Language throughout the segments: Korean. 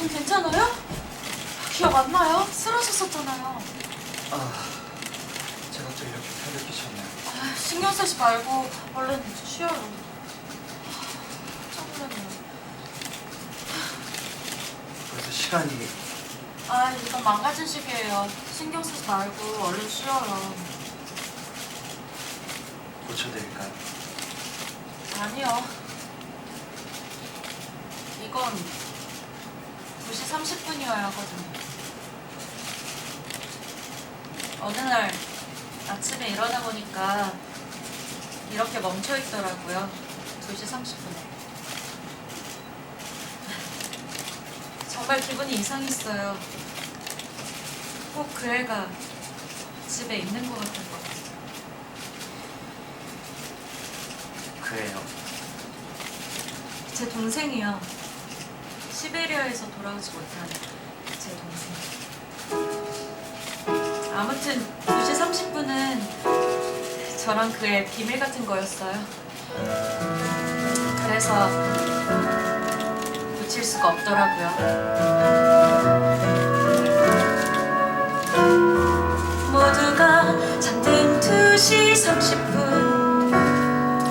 전 괜찮아요? 기억 안 나요? 쓰러졌었잖아요. 아, 제가 또 이렇게 패를 끼쳤네요. 아, 신경 쓰지 말고 얼른 쉬어요. 짜증나네요. 그래서 시간이 아, 이건 망가진 시기예요. 신경 쓰지 말고 얼른 쉬어요. 고쳐드릴까요? 아니요. 이건 2시 30분이어야 하거든요. 어느 날 아침에 일어나 보니까 이렇게 멈춰 있더라고요. 2시 30분에. 정말 기분이 이상했어요. 꼭 그 애가 집에 있는 것 같은 거. 그래요. 제 동생이요. 시베리아에서 돌아오지 못한 제 동생. 아무튼 2시 30분은 저랑 그의 비밀 같은 거였어요. 그래서 고칠 수가 없더라고요. 모두가 잠든 2시 30분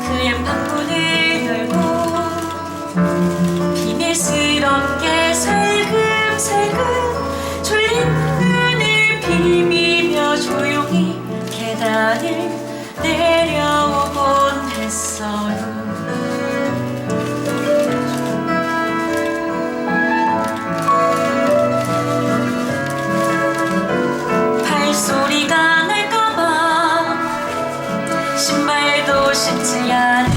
그의 방문을 열고 비밀 스 럽게 살금살금 졸린 눈을 비비며 조용히 계단을 내려오곤 했어요. 발소리가 날까봐 신발도 신지 않은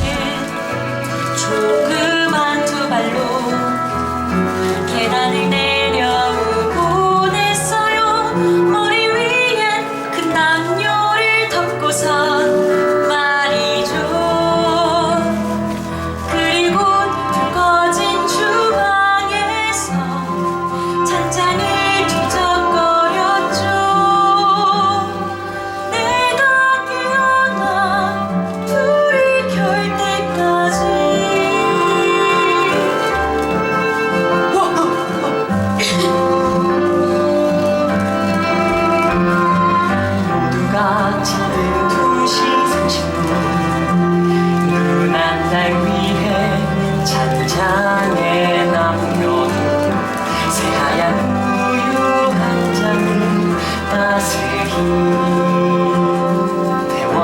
조그만 두 발로 계단을 내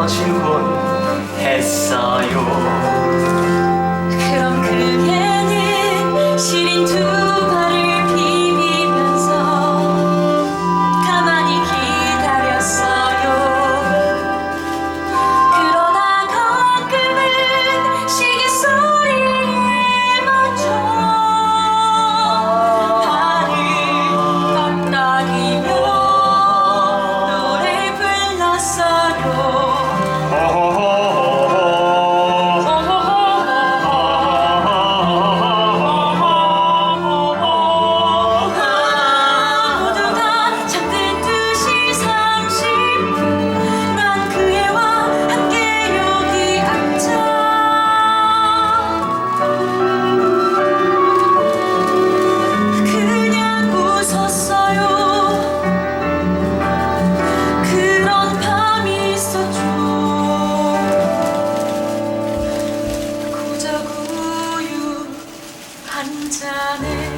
watching 잔에